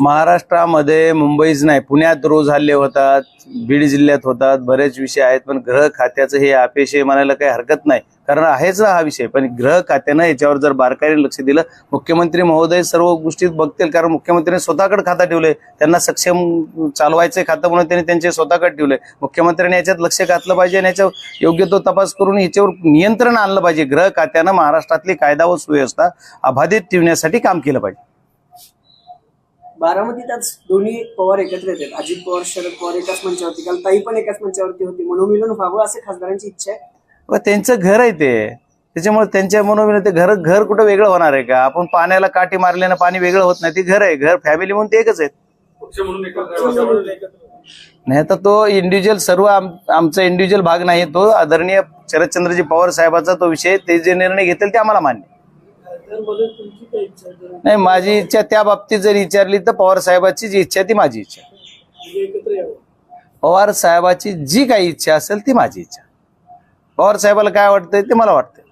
महाराष्ट्रामध्ये मुंबईच नाही पुण्यात रोज हल्ले होतात बीड जिल्ह्यात होतात बरेच विषय आहेत पण गृह खात्याचं हे अपेक्षे म्हणायला काही हरकत नाही. कारण आहेच ना हा विषय पण गृह खात्यानं याच्यावर जर बारकाईने लक्ष दिलं मुख्यमंत्री महोदय सर्व गोष्टी बघतील कारण मुख्यमंत्र्यांनी स्वतःकडे खातं ठेवलंय. त्यांना सक्षम चालवायचं खातं म्हणून त्यांनी त्यांचे स्वतःकडे ठेवलंय. मुख्यमंत्र्यांनी याच्यात लक्ष घातलं पाहिजे आणि याच्यावर योग्य तो तपास करून याच्यावर नियंत्रण आणलं पाहिजे. गृह खात्यानं महाराष्ट्रातली कायदा व सुव्यवस्था अबाधित ठेवण्यासाठी काम केलं पाहिजे. बारामतीत आज दोन्ही पवार एकत्र येतात. अजित पवार शरद पवार एकाच मंचावरती काल ताई पण एकाच मंचावरती होती. मनोमिलन व्हावं असे खासदारांची इच्छा आहे. व त्यांचं घर आहे ते. त्याच्यामुळे त्यांच्या मनोविन ते घर घर कुठं वेगळं होणार आहे का? आपण पाण्याला काठी मारल्यानं पाणी वेगळं होत नाही. ते घर आहे. घर फॅमिली म्हणून ते एकच आहेत. पक्ष म्हणून एकत्र नाही तर तो इंडिव्हिज्युअल सर्व आम- आमचा इंडिव्हिज्युअल भाग नाही. तो आदरणीय शरदचंद्रजी पवार साहेबाचा तो विषय ते जे निर्णय घेतील ते आम्हाला मान्य नाही माझी इच्छा त्या बाबतीत जर विचारली तर पवार साहेबाची जी इच्छा ती माझी इच्छा पवार साहेबाची जी काही इच्छा असेल ती माझी इच्छा पवार साहेबाला काय वाटतंय ते मला वाटतंय.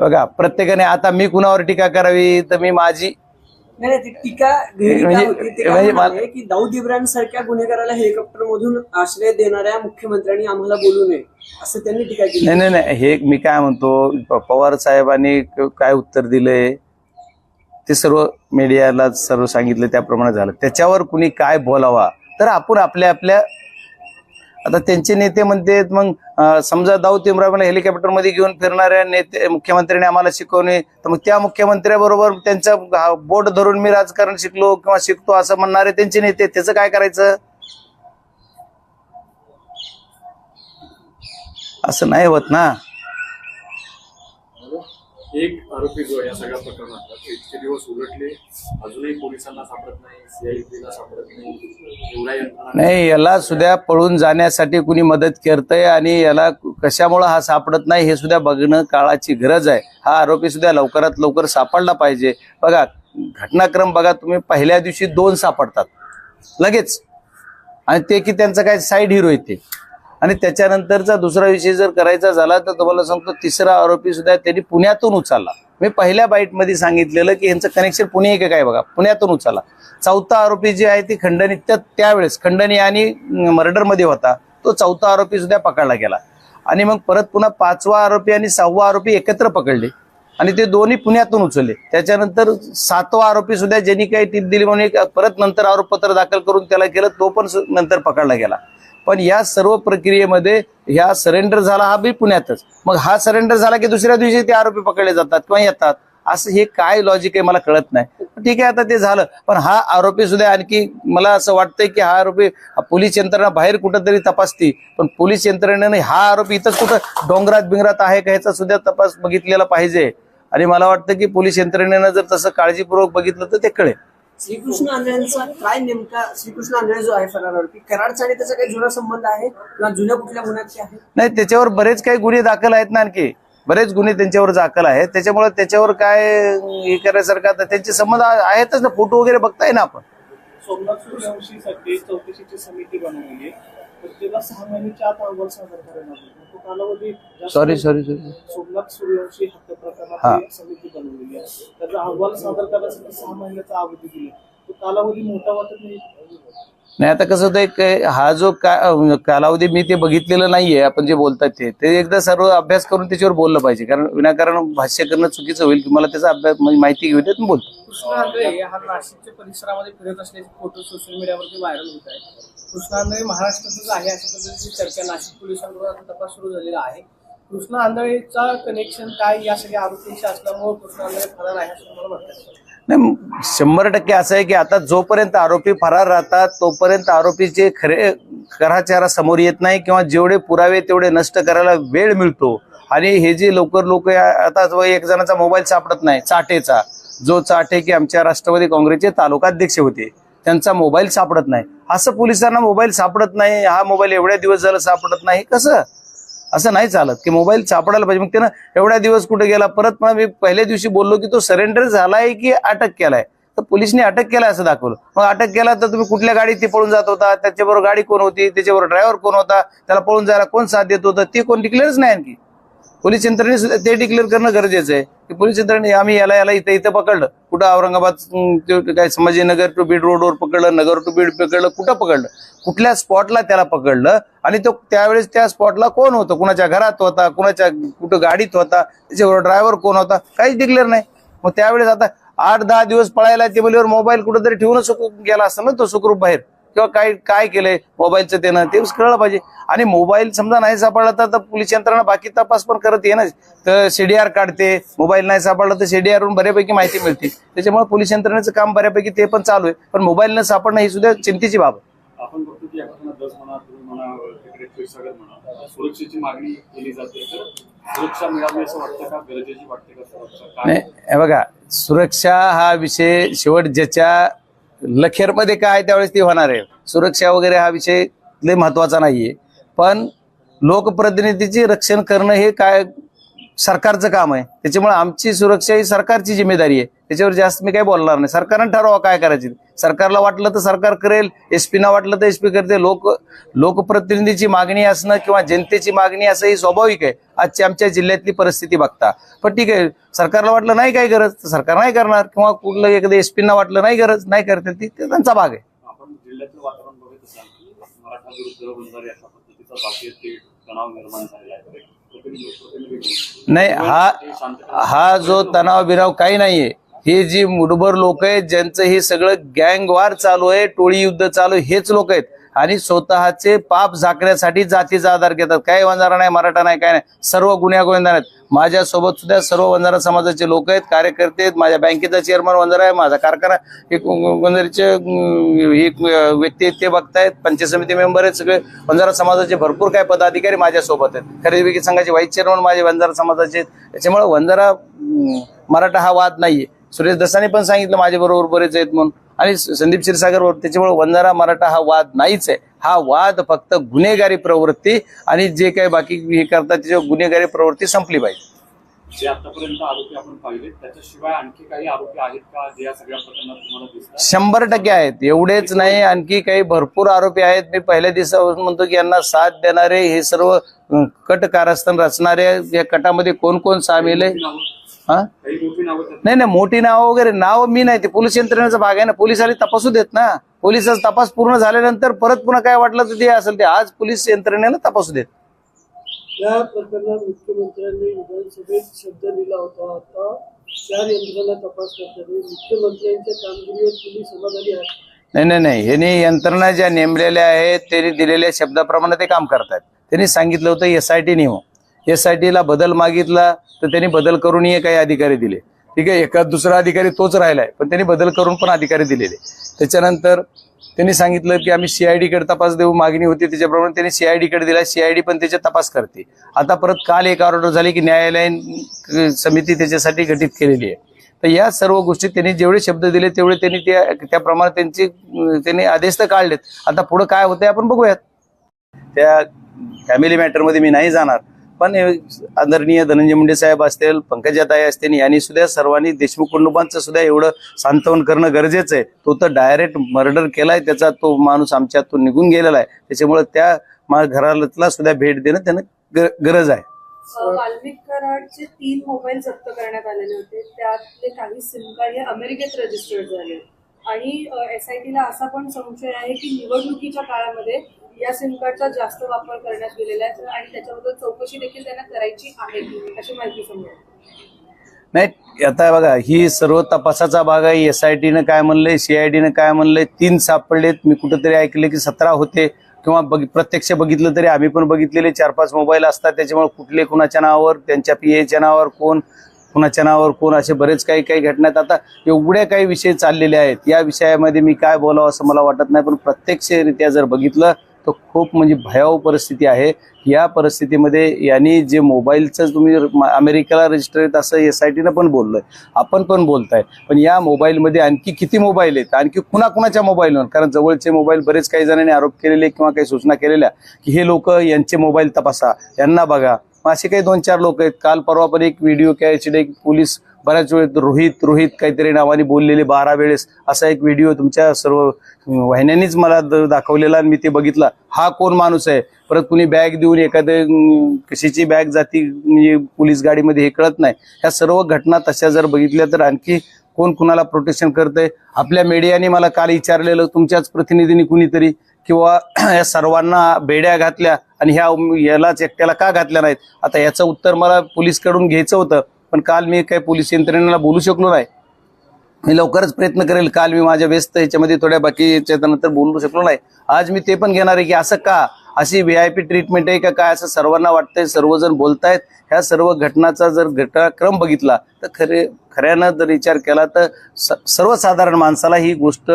बघा प्रत्येकाने आता मी कुणावर टीका करावी तर मी माझी नाही ती टीका म्हणजे- म्हणजे की दाऊद इब्राहिम सारख्या गुन्हेगाराला हेलिकॉप्टर मधून आश्रय देणाऱ्या मुख्यमंत्र्यांनी आम्हाला बोलू नये असं त्यांनी टीका केली. नाही नाही नाही हे मी काय म्हणतो पवार साहेबांनी काय उत्तर दिलंय ते सर्व मीडियाला सर्व सांगितलं त्याप्रमाणे झालं. त्याच्यावर कुणी काय बोलावा? तर आपण आपल्या आपल्या आता त्यांचे नेते म्हणते मग समजा दाऊद इम्रानला हेलिकॉप्टरमध्ये घेऊन फिरणाऱ्या नेते मुख्यमंत्र्यांनी आम्हाला शिकवणे तर मग त्या मुख्यमंत्र्याबरोबर त्यांचा बोट धरून मी राजकारण शिकलो किंवा शिकतो असं म्हणणारे त्यांचे नेते त्याचं काय करायचं? असं नाही होत ना. एक आरोपी जो आहे या सगळ्या प्रकरणातला तो इतके दिवस उलटले. अजूनही पोलिसांना सापडत नाही सीआयडीला सापडत नाही. एवढ्या यंत्रणा नाही याला सुद्धा पळून जाण्यासाठी कुणी मदत करतंय आणि याला कशामुळे हा सापडत नाही हे सुद्धा बघणं काळाची गरज आहे. हा आरोपी सुद्धा लवकरात लवकर सापडला पाहिजे. बघा घटनाक्रम बघा तुम्ही पहिल्या दिवशी दोन सापडतात. लगेच. आणि ते की त्यांचं काय साईड हिरो येते आणि त्याच्यानंतरचा दुसरा विषय जर करायचा झाला तर तुम्हाला सांगतो तिसरा आरोपी सुद्धा त्यांनी पुण्यातून उचलला. मी पहिल्या बाईटमध्ये सांगितलेलं की यांचं कनेक्शन पुणे आहे काय बघा? पुण्यातून उचलला. चौथा आरोपी जे आहे ती खंडणी त्या त्यावेळेस खंडणी आणि मर्डरमध्ये होता. तो चौथा आरोपी सुद्धा पकडला गेला. आणि मग परत पुन्हा पाचवा आरोपी आणि सहावा आरोपी एकत्र पकडले. आणि ते दोन्ही पुण्यातून उचलले. त्याच्यानंतर सातवा आरोपी सुद्धा ज्यांनी काही टीप दिली म्हणून परत नंतर आरोपपत्र दाखल करून त्याला केलं तो पण नंतर पकडला गेला. पण या सर्व प्रक्रियेमध्ये ह्या सरेंडर झाला हा बी पुण्यातच. मग हा सरेंडर झाला की दुसऱ्या दिवशी ते आरोपी पकडले जातात किंवा येतात? असं हे काय लॉजिक आहे मला कळत नाही. ठीक आहे आता ते झालं. पण हा आरोपी सुद्धा आणखी मला असं वाटतंय की हा आरोपी पोलीस यंत्रणा बाहेर कुठंतरी तपासती. पण पोलीस यंत्रणेने हा आरोपी इथंच कुठं डोंगरात बिंगरात आहे का ह्याचा सुद्धा तपास बघितलेला पाहिजे. आणि मला वाटतं की पोलीस यंत्रणेनं जर तसं काळजीपूर्वक बघितलं तर ते कळेल. श्रीकृष्ण आंधळ्यांचा काय नेमका श्रीकृष्ण आंधळे जो आहे फरारावरती कराडचा आणि त्याचा काही जुना संबंध आहे? किंवा जुन्या कुठल्या गुन्ह्याचे आहे? नाही त्याच्यावर बरेच काही गुन्हे दाखल आहेत ना आणखी. बरेच गुन्हे त्यांच्यावर दाखल आहेत. त्याच्यामुळे त्याच्यावर काय हे करायसारखं आता त्यांचे संबंध आहेतच ना. फोटो वगैरे बघताय ना आपण. सोमनाथ चौकशीची समिती बनवली आहे तर त्याला सहा महिन्याच्या आत अहवाल सादर करायला लागेल. मग तो कालावधी जास्त sorry sorry sorry Somnath Suryavanshi हत्या हा. प्रकरणात समिती बनवलेली आहे. त्याचा अहवाल सादर करण्यासाठी सहा महिन्याचा अवधी दिला. तो कालावधी मोठा वाटत नाही. नाही आता कसं होतं एक हा जो का- कालावधी मी ते बघितलेलं नाहीये आपण जे बोलतात ते. ते एकदा सर्व अभ्यास करून त्याच्यावर बोललं पाहिजे. कारण विनाकारण भाष्य करणं चुकीचं होईल. की मला त्याचा अभ्यास म्हणजे माहिती घेऊ देत मी बोलतो. कृष्णा आंधळे हा नाशिकच्या परिसरामध्ये फिरत असल्याचे फोटो सोशल मीडियावरती व्हायरल होत आहेत. कृष्णा आंधळे महाराष्ट्रातच आहे अशा पद्धतीची चर्चा नाशिक पोलिसांकडून तपास सुरू झालेला आहे. कृष्ण आंधळेचा कनेक्शन काय? या सगळ्या आरोपींशी असल्यामुळे कृष्ण आंधळे फरार आहे असं मला म्हणतात नाही शंभर टक्के असं आहे की आता जोपर्यंत आरोपी फरार राहतात तोपर्यंत आरोपीचे खरे खरा चेहरा समोर येत नाही किंवा जेवढे पुरावे तेवढे नष्ट करायला वेळ मिळतो. आणि हे जे लवकर लोक आता एक जणाचा मोबाईल सापडत नाही चाटेचा. जो चाटे की आमच्या राष्ट्रवादी काँग्रेसचे तालुकाध्यक्ष होते त्यांचा मोबाईल सापडत नाही. असं पोलिसांना मोबाईल सापडत नाही हा मोबाईल एवढ्या दिवस झाला सापडत नाही कसं? असं नाही चालत की मोबाईल सापडायला पाहिजे. मग त्यानं एवढ्या दिवस कुठे गेला? परत मग मी पहिल्या दिवशी बोललो की तो सरेंडर झालाय की अटक केलाय? तर पोलिसने अटक केलाय असं दाखवलं. मग अटक केला तर तुम्ही कुठल्या गाडीत ते पळून जात होता? त्याच्याबरोबर गाडी कोण होती? त्याच्याबरोबर ड्रायव्हर कोण होता? त्याला पळून जायला कोण साथ देत होतं? ते कोण डिक्लेअरच नाही आणखी. पोलीस यंत्रणेने सुद्धा ते डिक्लेअर करणं गरजेचं आहे. की पोलीस यंत्रणे आम्ही याला याला इथं इथं पकडलं. कुठं औरंगाबाद काय संभाजीनगर टू बीड रोडवर पकडलं नगर टू बीड पकडलं कुठं पकडलं? कुठल्या स्पॉटला त्याला पकडलं? आणि तो त्यावेळेस त्या स्पॉटला कोण होतं? कुणाच्या घरात होता? कुणाच्या कुठं गाडीत होता? त्याच्यावर ड्रायव्हर कोण होता? काहीच डिक्लेअर नाही. मग त्यावेळेस आता आठ दहा दिवस पळायला ते बोलीवर मोबाईल कुठंतरी ठेवूनच गेला असताना तो सुखरूप बाहेर? किंवा काय काय केलंय? मोबाईलचं त्यानं ते कळलं पाहिजे. आणि मोबाईल समजा नाही सापडला तर पोलीस यंत्रणा बाकी तपास पण करत येणार तर सीडीआर काढते मोबाईल नाही सापडला तर सीडीआर वरून बऱ्यापैकी माहिती मिळते. त्याच्यामुळे पोलीस यंत्रणेचं काम बऱ्यापैकी ते पण चालू आहे. पण मोबाईल न सापडणं ही सुद्धा चिंतेची बाब आहे. आपण बघतो की आपण दस म्हणा तुम्ही म्हणा तिकडे क्षीरसागर म्हणा सुरक्षेची मागणी केली जाते. तर सुरक्षा मिळावी असं वाटतं का? गरजेची वाटते का सुरक्षा? नाही काय हे बघा सुरक्षा हा विषय शेवट ज्याच्या लखेरमध्ये काय त्यावेळेस ती होणार आहे? सुरक्षा वगैरे हा विषय लय महत्त्वाचा नाहीये. पण लोकप्रतिनिधीचे रक्षण करणं हे काय सरकारचं काम आहे. त्याच्यामुळे आमची सुरक्षा ही सरकारची जिम्मेदारी आहे. त्याच्यावर जास्त मी काही बोलणार नाही. सरकारनं ठरवा काय करायचं सरकारला वाटलं तर सरकार करेल एसपीना वाटलं तर एसपी करते. लोक लोकप्रतिनिधीची मागणी असणं किंवा जनतेची मागणी असं ही स्वाभाविक आहे. आजची आमच्या जिल्ह्यातली परिस्थिती बघता. पण ठीक आहे सरकारला वाटलं नाही काही गरज तर सरकार नाही करणार. किंवा कुठलं एखाद्या एसपीना वाटलं नाही गरज नाही करते ती त्यांचा भाग आहे. वातावरण बघत असाल मराठा विरुद्ध अशा पद्धतीचा बाकी तणाव निर्माण झालेला आहे. नाही हा हा जो तणाव बिराव काही नाहीये. हे जी मुठभर लोक आहेत ज्यांचं हे सगळं गँगवार चालू आहे टोळी युद्ध चालू आहे हेच लोक आहेत. आणि स्वतःचे पाप झाकण्यासाठी जातीचा आधार घेतात. काही वंजारा नाही मराठा नाही काय नाही. सर्व गुन्ह्या गोविंदा आहेत. माझ्यासोबत सुद्धा सर्व वंजारा समाजाचे लोक आहेत कार्यकर्ते आहेत. माझ्या बँकेचा चेअरमन वंजारा आहे माझा कारखाना एक वंजारीचे एक व्यक्ती आहेत ते बघतायत. पंचायत समिती मेंबर आहेत सगळे. वंजारा समाजाचे भरपूर काय पदाधिकारी माझ्यासोबत आहेत. खरेदी विक्री संघाचे व्हाईस चेअरमन माझे वंजारा समाजाचे आहेत. त्याच्यामुळे वंजारा मराठा हा वाद नाहीये. सुरेश दसाने पण सांगितलं माझ्याबरोबर बरेच आहेत म्हणून. आणि संदीप क्षीरसागर त्याच्यामुळे वंजारा मराठा हा वाद नाहीच आहे. हा वाद फक्त गुन्हेगारी प्रवृत्ती आणि जे काही बाकी हे करतात त्याच्यावर गुन्हेगारी प्रवृत्ती संपली पाहिजे. जे आतापर्यंत आरोपी आपण पाहिले त्याच्याशिवाय आणखी काही आरोपी आहेत का? जे या सगळ्या प्रकरणात तुम्हाला दिसतात? शंभर टक्के आहेत. एवढेच नाही आणखी काही भरपूर आरोपी आहेत. मी पहिल्या दिवसापासून म्हणतो की यांना साथ देणारे हे सर्व कट कारस्थान रचणारे या कटामध्ये कोण कोण सामील आहे? हा? नाही नाही मोठी नावं वगैरे नाव मी नाही ते पोलीस यंत्रणेचा भाग आहे ना. पोलिसांनी तपासू देत ना. पोलिसाचा तपास पूर्ण झाल्यानंतर परत पुन्हा काय वाटलं तर ते असेल ते. आज पोलीस यंत्रणेला तपासू देत. या प्रकरणात मुख्यमंत्र्यांनी विधानसभेत शब्द दिला होता. आता चार यंत्रणा तपास करतात. मुख्यमंत्र्यांच्या कामगिरीवर तुम्ही समाधानी आहात नाही नाही नाही. यांनी यंत्रणा ज्या नेमलेल्या आहेत त्यांनी दिलेल्या शब्दाप्रमाणे ते काम करतात त्यांनी सांगितलं होतं एस आय टी नेमो एस आय टीला बदल मागितला तर त्यांनी बदल करूनही काही अधिकारी दिले. ठीक आहे एका दुसरा अधिकारी तोच राहिलाय पण त्यांनी बदल करून पण अधिकारी दिलेले. त्याच्यानंतर त्यांनी सांगितलं की आम्ही सीआयडी कडे तपास देऊ मागणी होती त्याच्याप्रमाणे त्यांनी सीआयडी कडे दिला सीआयडी पण त्याचे तपास करते. आता परत काल एक ऑर्डर झाली की न्यायालयीन समिती त्याच्यासाठी गठीत केलेली आहे. तर या सर्व गोष्टी त्यांनी जेवढे शब्द दिले तेवढे त्यांनी त्या त्याप्रमाणे त्यांची त्यांनी आदेश तर काढलेत. आता पुढे काय होतंय आपण बघूयात. त्या फॅमिली मॅटरमध्ये मी नाही जाणार. पण आदरणीय धनंजय मुंडे साहेब असतील पंकजाताई असतील यांनी सुद्धा सर्वांनी देशमुख कुटुंबांचं सुद्धा एवढं सांत्वन करणं गरजेचं आहे. तो तर डायरेक्ट मर्डर केलाय त्याचा तो माणूस आमच्यातून निघून गेलेला आहे. त्याच्यामुळे त्या मा- घराला सुद्धा भेट देणं त्यांना गरज आहे. अ, वाल्मिक कराडचे तीन मोबाईल जप्त करण्यात आलेले होते. त्यातले काही सिम कार्ड हे अमेरिकेत रजिस्टर्ड झाले. आणि एसआयटीला असा पण संशय आहे की निवडणुकीच्या काळामध्ये या सिम कार्डचा जास्त वापर करण्यात गेलेला आहे. आणि त्याच्याबद्दल चौकशी देखील त्यांना करायची आहे अशी माहिती समोर नाही आता बघा ही सर्व तपासाचा भाग आहे. एस आय टीनं काय म्हणलंय सीआयडीनं काय म्हणलंय तीन सापडलेत. मी कुठंतरी ऐकले की सतरा होते. किंवा बघ प्रत्यक्ष बघितलं तरी आम्ही पण बघितलेले. चार पाच मोबाईल असतात. त्याच्यामुळे कुठले कुणाच्या नावावर त्यांच्या पी एच्या नावावर कोण कुणाच्या नावावर कोण असे बरेच काही काही घटनात आता एवढे काही विषय चाललेले आहेत. या विषयामध्ये मी काय बोलावं असं मला वाटत नाही. पण प्रत्यक्षरित्या जर बघितलं तर खूप म्हणजे भयावह परिस्थिती आहे. या परिस्थितीमध्ये यांनी जे मोबाईलचं तुम्ही अमेरिकेला रजिस्टर आहेत असं एस आय टीनं पण बोललोय. आपण पण बोलताय. पण या मोबाईलमध्ये आणखी किती मोबाईल आहेत? आणखी कुणाकुणाच्या मोबाईलवर? कारण जवळचे मोबाईल बरेच काही जणांनी आरोप केलेले किंवा काही सूचना केलेल्या की हे लोक यांचे मोबाईल तपासा. यांना बघा. असे काही दोन चार लोक आहेत. काल परवा पण एक व्हिडिओ कॅचडे एक पोलीस बऱ्याच वेळेत रोहित रोहित काहीतरी नावाने बोललेले बारा वेळेस. असा एक व्हिडिओ तुमच्या सर्व वाहिन्यांनीच मला दाखवलेला आणि मी ते बघितला. हा कोण माणूस आहे? परत कुणी बॅग देऊन एखादं कशीची कशाची बॅग जाती म्हणजे पोलीस गाडीमध्ये हे कळत नाही. ह्या सर्व घटना तशा जर बघितल्या तर आणखी कोण कुणाला प्रोटेक्शन करतंय? आपल्या मीडियाने मला काल विचारलेलं तुमच्याच प्रतिनिधींनी कुणीतरी? किंवा या सर्वांना बेड्या घातल्या आणि ह्या यालाच एकट्याला का घातल्या नाहीत? आता याचं उत्तर मला पोलीसकडून घ्यायचं होतं पण काल मी काही पोलीस यंत्रणेला बोलू शकलो नाही. मी लवकरच प्रयत्न करेल काल मी माझ्या व्यस्त याच्यामध्ये थोड्या बाकी नंतर बोलू शकलो नाही. आज मी ते पण घेणार आहे की असं का? अशी व्ही आय पी ट्रीटमेंट आहे का काय? असं सर्वांना वाटतंय सर्वजण बोलतायत. ह्या सर्व घटनाचा जर घटनाक्रम बघितला तर खरे खऱ्यानं जर विचार केला तर स- सर्वसाधारण माणसाला ही गोष्ट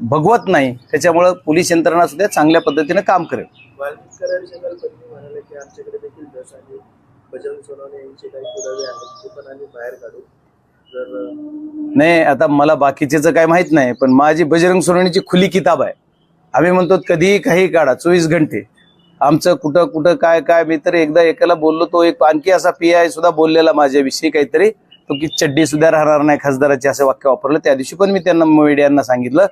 भगवत नाही. त्याच्यामुळं पोलीस यंत्रणा सुद्धा चांगल्या पद्धतीनं काम करेल. वाल्मिक कराड पत्नी म्हणाले की आमच्याकडे देखील दस आणि बजरंग सोनवणे यांचे काही पुरावे आहेत ते पण आम्ही बाहेर काढू. नाही आता मला बाकीचेच काय माहीत नाही पण माझी बजरंग सोनवणीची खुली किताब आहे. आम्ही म्हणतो कधीही काही काढा चोवीस घंटे. आमचं कुठं कुठं काय काय मी तर एकदा एकाला बोललो तो एक आणखी असा पी आय सुद्धा बोललेला माझ्याविषयी काहीतरी. तो की चड्डी सुद्धा राहणार नाही खासदाराचे असं वाक्य वापरलं. त्या दिवशी पण मी त्यांना मीडियांना सांगितलं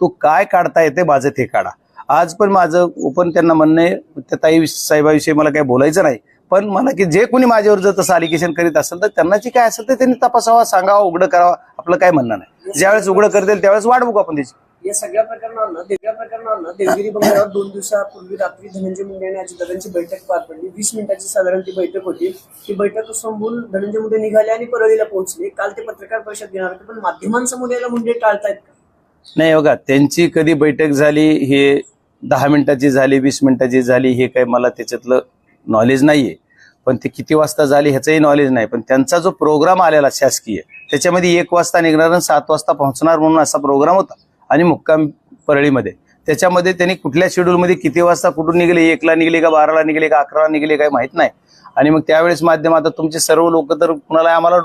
तू काय काढता येते माझं ते काढा. आज पण माझं ओपन त्यांना म्हणणं आहे त्या ताई साहेबाविषयी मला काही बोलायचं नाही. पण मला की जे कोणी माझ्यावर जर तसं अलिगेशन करीत असेल तर त्यांना जे काय असेल तर त्यांनी तपासावा सांगावा उघडं करावा आपलं काय म्हणणं नाही. ज्यावेळेस उघडं करतील त्यावेळेस वाट बघू आपण त्याची. या सगळ्या प्रकरणांना वेगळ्या प्रकरणांना देवगिरी बंगल्यावर दोन दिवसापूर्वी रात्री धनंजय मुंडे आणि अजितदादांची बैठक पार पडली. वीस मिनिटाची साधारण ती बैठक होती. ती बैठक संपून धनंजय मुंडे निघाले आणि परळीला पोहोचले. काल ते पत्रकार परिषद घेणार होते पण माध्यमांसमोर याला मुंडे टाळतायत का? नाही बघा त्यांची कधी बैठक झाली हे दहा मिनिटाची झाली वीस मिनिटाची झाली हे काही मला त्याच्यातलं नॉलेज नाहीये. पण ते किती वाजता झाली ह्याचंही नॉलेज नाही. पण त्यांचा जो प्रोग्राम आलेला शासकीय त्याच्यामध्ये एक वाजता निघणार आणि सात वाजता पोहोचणार म्हणून असा प्रोग्राम होता. आणि मुक्काम परळीमध्ये. त्याच्यामध्ये त्यांनी कुठल्या शेड्यूलमध्ये किती वाजता कुठून निघले? एकला निघले का बाराला निघले का अकराला निघले काही माहीत नाही. आणि मग त्यावेळेस माध्यम आता तुमचे सर्व लोक तर कुणाला आम्हाला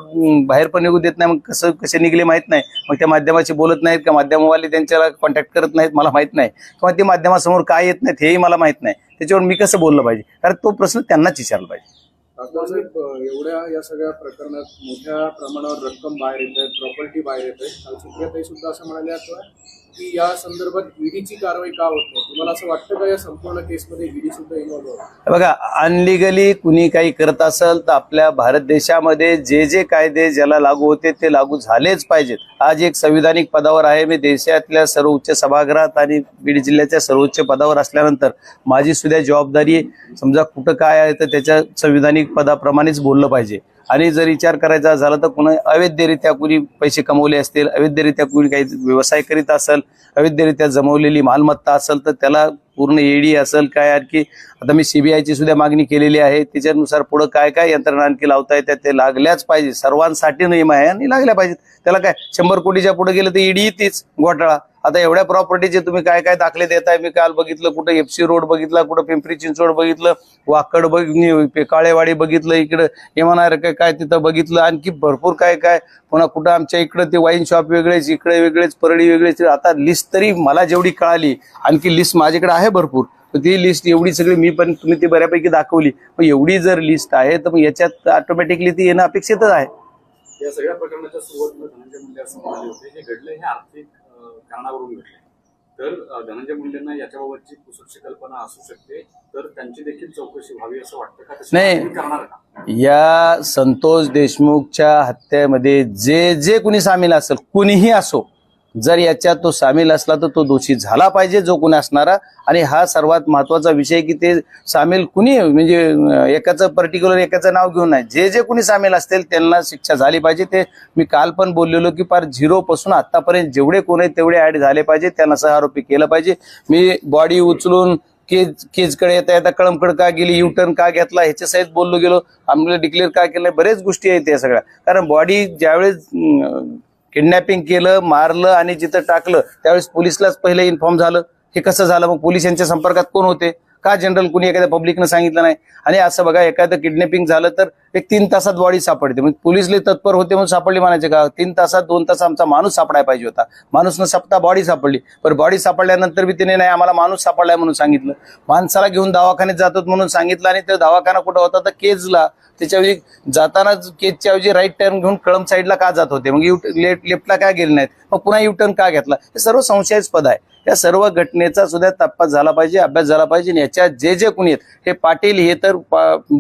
बाहेर पण निघू देत नाही. मग कसं कसे निघले माहीत नाही. मग त्या माध्यमाशी बोलत नाहीत का? माध्यमवाले त्यांच्याला कॉन्टॅक्ट करत नाहीत मला माहीत नाही. किंवा ते माध्यमासमोर काय येत नाहीत हेही मला माहीत नाही. त्याच्यावर मी कसं बोललं पाहिजे? कारण तो प्रश्न त्यांनाच विचारला पाहिजे. एवढ्या या सगळ्या प्रकरणात मोठ्या प्रमाणावर रक्कम बाहेर येत आहे प्रॉपर्टी बाहेर येत आहे. सुद्धा असं म्हणाल्या की या संदर्भात ईडीची कारवाई का होत नाही? तुम्हाला असं वाटतं का या संपूर्ण केसमध्ये ईडी सुद्धा इन्व्हॉल्व्ह बघा अनलिगली कुणी काही करत असेल तर आपल्या भारत देशामध्ये जे जे कायदे ज्याला लागू होते ते लागू झालेच पाहिजेत. आज एक संविधानिक पदावर आहे. मी देशातल्या सर्व उच्च सभागृहात आणि बीड जिल्ह्याच्या सर्वोच्च पदावर असल्यानंतर माझी सुद्धा जबाबदारी समजा कुठं काय आहे तर त्याच्या संविधानिक पदाप्रमाणेच बोललं पाहिजे. आणि जर विचार करायचा झाला तर कुणी अवैधरित्या कुणी पैसे कमवले असतील अवैधरित्या कुणी काही व्यवसाय करीत असेल अवैधरित्या जमवलेली मालमत्ता असेल तर त्याला पूर्ण ईडी असेल काय आणखी? आता मी सीबीआयची सुद्धा मागणी केलेली आहे. त्याच्यानुसार पुढं काय काय यंत्रणा आणखी लावता येतात ते लागल्याच पाहिजे सर्वांसाठी नियम आहे आणि लागल्या पाहिजेत. त्याला काय शंभर कोटीच्या पुढे गेलं तर ईडी येतेच घोटाळा. आता एवढ्या प्रॉपर्टीचे तुम्ही काय काय दाखले देताय? मी काल बघितलं कुठं एफसी रोड बघितला कुठं पिंपरी चिंचवड बघितलं वाकड बघ काळेवाडी बघितलं इकडं येणार काय काय तिथं बघितलं आणखी भरपूर काय काय. पुन्हा कुठं आमच्या इकडं ते वाईन शॉप वेगळेच इकडे वेगळेच परळी वेगळेच. आता लिस्ट तरी मला जेवढी कळाली आणखी लिस्ट माझ्याकडे आहे भरपूर. तर ती लिस्ट एवढी सगळी मी पण तुम्ही ती बऱ्यापैकी दाखवली. मग एवढी जर लिस्ट आहे तर मग याच्यात ऑटोमॅटिकली ती येणं अपेक्षितच आहे. या सगळ्या प्रकरणाच्या सुरुवातीला धनंजय मुंडे असं म्हणाले होते हे घडले हे आर्थिक अं, कारणावरून घडले तर धनंजय मुंडेंना याच्याबाबतची कल्पना असू शकते तर त्यांची देखील चौकशी व्हावी असं वाटतं का? नाही. या संतोष देशमुखच्या हत्येमध्ये जे जे कुणी सामील असेल कुणीही असो जर याच्यात तो सामील असला तर तो दोषी झाला पाहिजे जो कोणी असणारा. आणि हा सर्वात महत्त्वाचा विषय की ते सामील कुणी म्हणजे एकाचं पर्टिक्युलर एकाचं नाव घेऊन नाही. जे जे कुणी सामील असतील त्यांना शिक्षा झाली पाहिजे. ते मी काल पण बोललेलो की फार झिरोपासून आत्तापर्यंत जेवढे कोण आहेत तेवढे ऍड झाले पाहिजे. त्यांना सह आरोपी केलं पाहिजे. मी बॉडी उचलून केज केजकडे येता येता कळमकड का गेली युटर्न का घेतला ह्याच्या साईज बोललो गेलो. आम्हाला डिक्लेअर का केलं? बरेच गोष्टी आहेत या सगळ्या. कारण बॉडी ज्यावेळेस किडनॅपिंग केलं मारलं आणि जिथं टाकलं त्यावेळेस पोलिसलाच पहिले इन्फॉर्म झालं. हे कसं झालं? मग पोलीस यांच्या संपर्कात कोण होते? का जनरल कुणी एखाद्या पब्लिकनं सांगितलं नाही? आणि असं बघा एखादं किडनॅपिंग झालं तर एक तीन तासात बॉडी सापडते. मग पोलिसले तत्पर होते म्हणून सापडली म्हणायचे का? तीन तासात दोन तास आमचा माणूस सापडायला पाहिजे होता. माणूस न सापता बॉडी सापडली. पण बॉडी सापडल्यानंतर बी तिने नाही आम्हाला माणूस सापडलाय म्हणून सांगितलं. माणसाला घेऊन दवाखान्यात जातात म्हणून सांगितलं आणि ते दवाखाना कुठं होता? तर केजला. त्याच्याऐवजी जाताना केजच्या ऐवजी राईट टर्न घेऊन कळम साईडला का जात होते? मग यू लेफ्टला का गेले नाहीत? मग पुन्हा यू टर्न का घेतला? हे सर्व संशयास्पद आहे. या सर्व घटनेचा सुद्धा तपास झाला पाहिजे अभ्यास झाला पाहिजे आणि याच्यात जे जे कोणी आहेत हे पाटील हे तर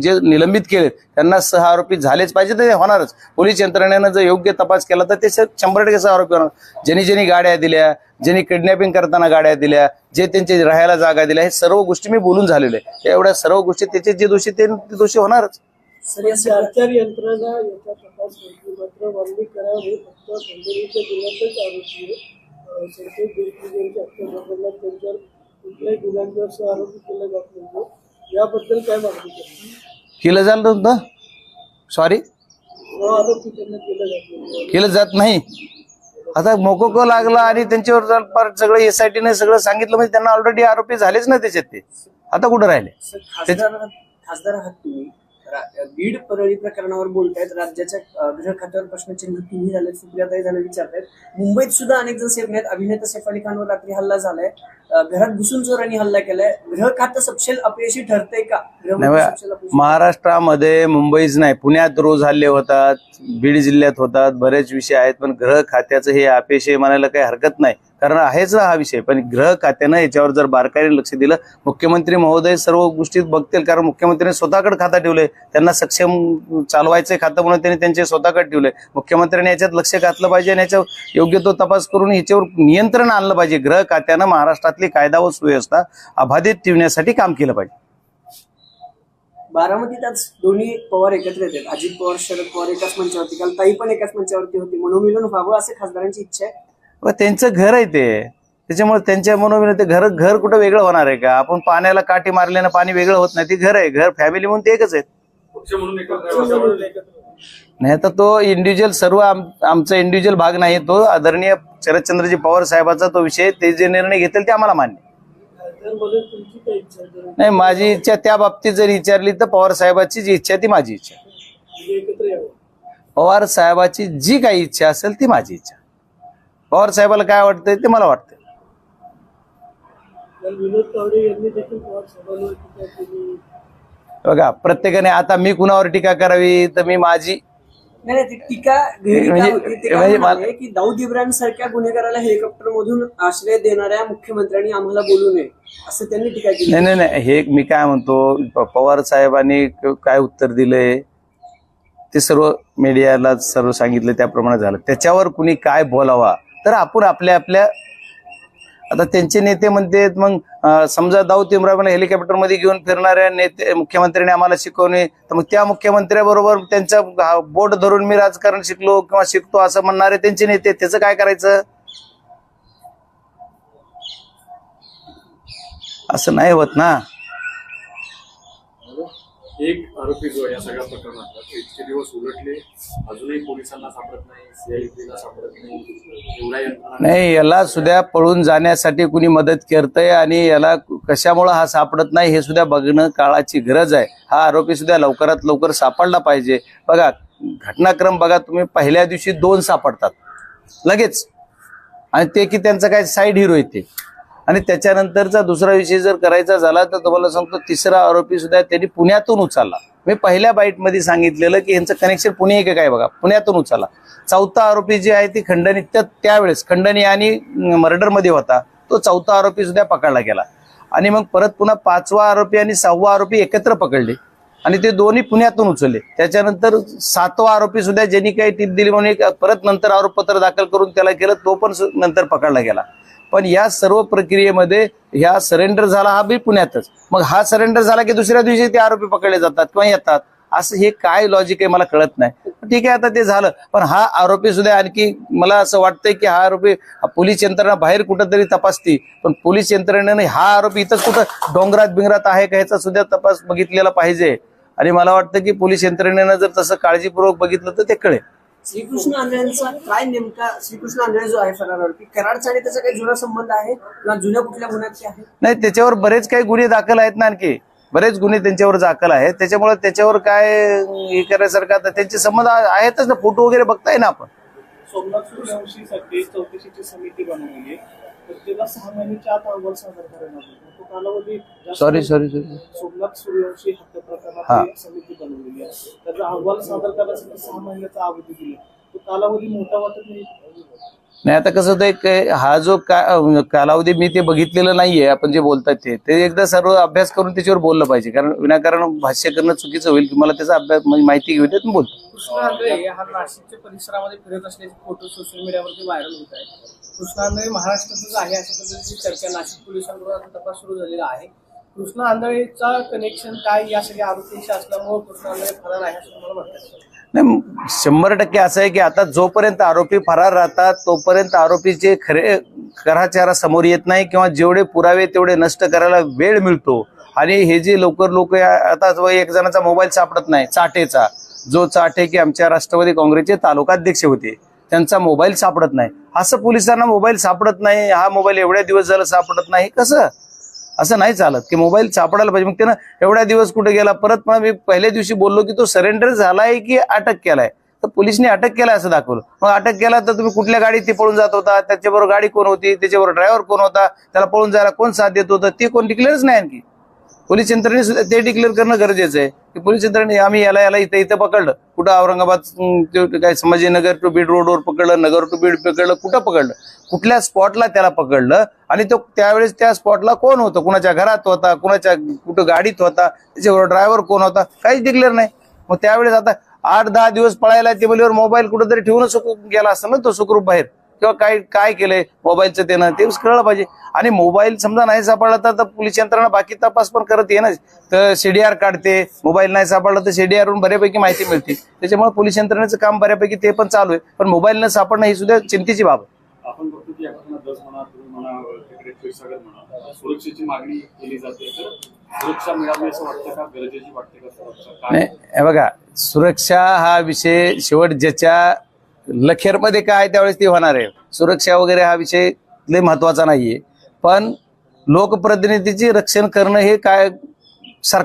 जे निलंबित केलेत त्यांना सह आरोपी झालेच पाहिजे तर ते होणारच. पोलीस यंत्रणेनं जर योग्य तपास केला तर ते शंभर टक्के सह आरोपी होणार. ज्यांनी ज्यांनी गाड्या दिल्या ज्यांनी किडनॅपिंग करताना गाड्या दिल्या जे त्यांचे राहायला जागा दिल्या हे सर्व गोष्टी मी बोलून झालेले आहे. या एवढ्या सर्व गोष्टी त्याचे जे दोषी ते दोषी होणारच. सर यंत्रणा हत्या प्रकरणात त्यांच्यावर कुठल्याही आरोपी केला जात नाही. याबद्दल काय मागणी करते केलं झालं नव्हतं सॉरी सह आरोपी त्यांना केलं जात नाही. केलं जात नाही? आता मोकोको लागला आणि त्यांच्यावर जर सगळं एसआयटीने सगळं सांगितलं म्हणजे त्यांना ऑलरेडी आरोपी झालेच ना त्याच्यात ते. आता कुठं राहिले? खासदार खासदार आहात तुम्ही. रा- बीड परळी प्रकरणावर बोलतायत. राज्याच्या गृह खात्यावर प्रश्नचिन्ह तुम्ही झाले सुप्रियाताई झाले विचारतायत. मुंबईत सुद्धा अनेक जण सेफ नाहीत. अभिनेता सैफ अली खानवर रात्री हल्ला झालाय. घरात घुसून चोरांनी हल्ला केलाय. गृह खातं सपशेल अपयशी ठरतंय का? अपयशी महाराष्ट्रामध्ये मुंबईच नाही. पुण्यात रोज हल्ले होतात बीड जिल्ह्यात होतात बरेच विषय आहेत पण ग्रह खात्याचं हे अपेक्षे म्हणायला काही हरकत नाही. कारण आहेच हा विषय. पण ग्रह खात्यानं याच्यावर जर बारकाईने लक्ष दिलं मुख्यमंत्री महोदय सर्व गोष्टी बघतील कारण मुख्यमंत्र्यांनी स्वतःकडे खातं ठेवलंय त्यांना सक्षम चालवायचं खातं म्हणून त्यांनी त्यांचे स्वतःकडे ठेवले. मुख्यमंत्र्यांनी याच्यात लक्ष घातलं पाहिजे आणि याच्यावर योग्य तो तपास करून याच्यावर नियंत्रण आणलं पाहिजे. ग्रह खात्यानं महाराष्ट्रातली कायदा व सुव्यवस्था अबाधित ठेवण्यासाठी काम केलं पाहिजे. बारामतीत आज दोन्ही पवार एकत्र येतात. अजित पवार शरद पवार एकाच मंचावरती. काल ताई पण एकाच मंचावरती होती. मनोमिलन व्हावं असे खासदारांची इच्छा आहे. व त्यांचं घर आहे ते. त्याच्यामुळे त्यांच्या मनोविन ते घर घर कुठं वेगळं होणार आहे का? आपण पाण्याला काठी मारल्यानं पाणी वेगळं होत नाही. ते घर आहे. घर फॅमिली म्हणून ते एकच आहेत. नाही आता तो इंडिव्हिज्युअल सर्व आम- आमचा इंडिव्हिज्युअल भाग नाही. तो आदरणीय शरदचंद्रजी पवार साहेबाचा तो विषय ते जे निर्णय घेतील ते आम्हाला मान्य तर नाही माझी इच्छा त्या बाबतीत जर विचारली तर पवार साहेबाची जी इच्छा आहे ती माझी इच्छा. म्हणजे पवार साहेबाची जी काही इच्छा असेल ती माझी इच्छा पवार साहेबाला काय वाटतंय ते मला वाटतंय. बघा प्रत्येकाने आता मी कुणावर टीका करावी तर मी माझी. नाही नाही, ती टीका गहिरी म्हणजे- म्हणजे की दाऊद इब्राहिम सारख्या गुन्हेगाराला हेलिकॉप्टर मधून आश्रय देणाऱ्या मुख्यमंत्र्यांनी आम्हाला बोलू नये असं त्यांनी टीका केली. नाही नाही नाही हे मी काय म्हणतो प- पवार साहेबांनी क- काय उत्तर दिलंय ते सर्व मीडियाला सर्व सांगितलं त्याप्रमाणे झालं. त्याच्यावर कुणी काय बोलावा तर आपण आपल्या आपल्या आता त्यांचे नेते म्हणते मग समजा दाऊद इम्रान हेलिकॉप्टरमध्ये घेऊन फिरणाऱ्या नेते मुख्यमंत्र्यांनी आम्हाला शिकवणे तर मग त्या मुख्यमंत्र्याबरोबर त्यांचा बोट धरून मी राजकारण शिकलो किंवा शिकतो असं म्हणणारे त्यांचे नेते त्याचं काय करायचं? असं नाही होत ना. एक आरोपी जो या सगळ्या प्रकरणात इतके दिवस उलटले. अजूनही पोलिसांना सापडत नाही सीआयडीला सापडत नाही. एवढ्या यंत्रणा नाही याला सुद्धा पळून जाण्यासाठी कुणी मदत करतंय आणि याला कशामुळं हा सापडत नाही हे सुद्धा बघणं काळाची गरज आहे. हा आरोपी सुद्धा लवकरात लवकर सापडला पाहिजे. बघा घटनाक्रम बघा तुम्ही पहिल्या दिवशी दोन सापडतात. लगेच. आणि ते की त्यांचं काय साईड हिरो येते आणि त्याच्यानंतरचा दुसरा विषय जर करायचा झाला तर तुम्हाला सांगतो तिसरा आरोपी सुद्धा त्यांनी पुण्यातून उचलला. मी पहिल्या बाईटमध्ये सांगितलेलं की यांचं कनेक्शन पुणे आहे काय बघा. पुण्यातून उचलला. चौथा आरोपी जे आहे ती खंडणी त्यावेळेस खंडणी आणि मर्डरमध्ये होता तो चौथा आरोपी सुद्धा पकडला गेला. आणि मग परत पुन्हा पाचवा आरोपी आणि सहावा आरोपी एकत्र पकडले. आणि ते दोन्ही पुण्यातून उचलले. त्याच्यानंतर सातवा आरोपी सुद्धा ज्यांनी काही टीप दिली म्हणून एक परत नंतर आरोपपत्र दाखल करून त्याला केलं तो पण नंतर पकडला गेला. पण या सर्व प्रक्रियेमध्ये ह्या सरेंडर झाला हा बी पुण्यातच. मग हा सरेंडर झाला की दुसऱ्या दिवशी ते आरोपी पकडले जातात किंवा येतात? असं हे काय लॉजिक आहे? मला कळत नाही. ठीक आहे आता ते झालं. पण हा आरोपी सुद्धा आणखी मला असं वाटतंय की हा आरोपी पोलीस यंत्रणा बाहेर कुठंतरी तपासती. पण पोलीस यंत्रणेने हा आरोपी इथंच कुठं डोंगरात बिंगरात आहे का ह्याचा सुद्धा तपास बघितलेला पाहिजे. आणि मला वाटतं की पोलीस यंत्रणेनं जर तसं काळजीपूर्वक बघितलं तर ते कळेल. श्रीकृष्ण आंधळ्यांचा काय नेमका श्रीकृष्ण आंधळे जो आहे फरारावरती कराडचा आणि त्याचा काही जुना संबंध आहे? किंवा जुन्या कुठल्या गुन्ह्याचे आहे? नाही त्याच्यावर बरेच काही गुन्हे दाखल आहेत ना आणखी. बरेच गुन्हे त्यांच्यावर दाखल आहेत. त्याच्यामुळे त्याच्यावर काय हे करायसारखं आता त्यांचे संबंध आहेतच ना. फोटो वगैरे बघताय ना आपण. सोमनाथ सूर्यवंशीसाठी चौकशीची समिती बनवलेली आहे तर त्याला सहा महिन्याच्या आत अहवाल सादर करण्यात आला तो कालावधी जास्त सॉरी नाही. सॉरी सॉरी सोमनाथ सूर्यवंशी हत्या हा. प्रकरणात समिती बनवलेली आहे. त्याचा अहवाल सादर करण्यासाठी सहा महिन्याचा अवधी दिला. तो कालावधी मोठा वाटत नाही. नाही आता कसं होतं एक हा जो का कालावधी मी ते बघितलेलं नाहीये आपण जे बोलतात ते. ते एकदा सर्व अभ्यास करून त्याच्यावर बोललं पाहिजे. कारण विनाकारण भाष्य करणं चुकीचं होईल की मला त्याचा अभ्यास म्हणजे माहिती घेऊ देत बोलतो. कृष्णा आंधळे हा नाशिकच्या परिसरामध्ये फिरत असल्याचे फोटो सोशल मीडियावरती व्हायरल होत आहे. कृष्णा आंधळे महाराष्ट्रातच आहे अशा पद्धतीची चर्चा नाशिक पोलिसांकडून आता तपास सुरू झालेला आहे. कृष्णा आंधळेचा कनेक्शन काय या सगळ्या आरोपींशी असल्यामुळे कृष्णा आंधळे फरार आहे असं तुम्हाला वाटतं नाही शंभर टक्के असं आहे की आता जोपर्यंत आरोपी फरार राहतात तोपर्यंत आरोपीचे खरे खरा समोर येत नाही किंवा जेवढे पुरावे तेवढे नष्ट करायला वेळ मिळतो. आणि हे जे लवकर लोक आता एक जणाचा मोबाईल सापडत नाही चाटेचा. जो चाटे की आमच्या राष्ट्रवादी काँग्रेसचे तालुकाध्यक्ष होते. त्यांचा मोबाईल सापडत नाही. असं पोलिसांना मोबाईल सापडत नाही हा मोबाईल एवढ्या दिवस झाला सापडत नाही कसं? असं नाही चालत की मोबाईल सापडायला पाहिजे. मग त्यानं एवढ्या दिवस कुठे गेला? परत मला मी पहिल्या दिवशी बोललो की तो सरेंडर झालाय की अटक केलाय? तर पोलिसने अटक केलाय असं दाखवलं. मग अटक केला तर तुम्ही कुठल्या गाडीत ते पळून जात होता? त्याच्याबरोबर गाडी कोण होती? त्याच्याबरोबर ड्रायव्हर कोण होता? त्याला पळून जायला कोण साथ देत होतं? ते कोण डिक्लेअरच नाही आणखी. पोलीस यंत्रणेने सुद्धा ते डिक्लेअर करणं गरजेचं आहे. की पोलीस यंत्रणे आम्ही याला याला इथं इथं पकडलं. कुठं औरंगाबाद काय संभाजीनगर टू बीड रोडवर पकडलं नगर टू बीड पकडलं कुठं पकडलं? कुठल्या स्पॉटला त्याला पकडलं? आणि तो त्यावेळेस त्या स्पॉटला कोण होतं? कुणाच्या घरात होता? कुणाच्या कुठं गाडीत होता? त्याच्याबरोबर ड्रायव्हर कोण होता? काहीच डिक्लेअर नाही. मग त्यावेळेस आता आठ दहा दिवस पळायला ते मुलीवर मोबाईल कुठंतरी ठेवूनच गेला असतं ना तो सुखरूप बाहेर. किंवा काय काय केलंय? मोबाईलचं त्यानं ते कळलं पाहिजे. आणि मोबाईल समजा नाही सापडला तर पोलीस यंत्रणा बाकी तपास पण करत ये ना तर सीडीआर काढते मोबाईल नाही सापडला तर सीडीआर वरून बऱ्यापैकी माहिती मिळते. त्याच्यामुळे पोलीस यंत्रणेचं काम बऱ्यापैकी ते पण चालू आहे. पण मोबाईल न सापडणं ही सुद्धा चिंतेची बाब आहे. आपण बघतो की एखादा दस म्हणा तुम्ही म्हणा तिकडे क्षीरसागर म्हणा सुरक्षेची मागणी केली जाते. तर सुरक्षा मिळावी असं वाटतं का? गरजेची वाटते का सुरक्षा? नाही काय हे बघा सुरक्षा हा विषय शेवट ज्याच्या लखेरमध्ये काय आहे त्यावेळेस ती होणार आहे. सुरक्षा वगैरे हा विषय लय महत्त्वाचा नाहीये. पण लोकप्रतिनिधीचे रक्षण करणं हे काय सरकार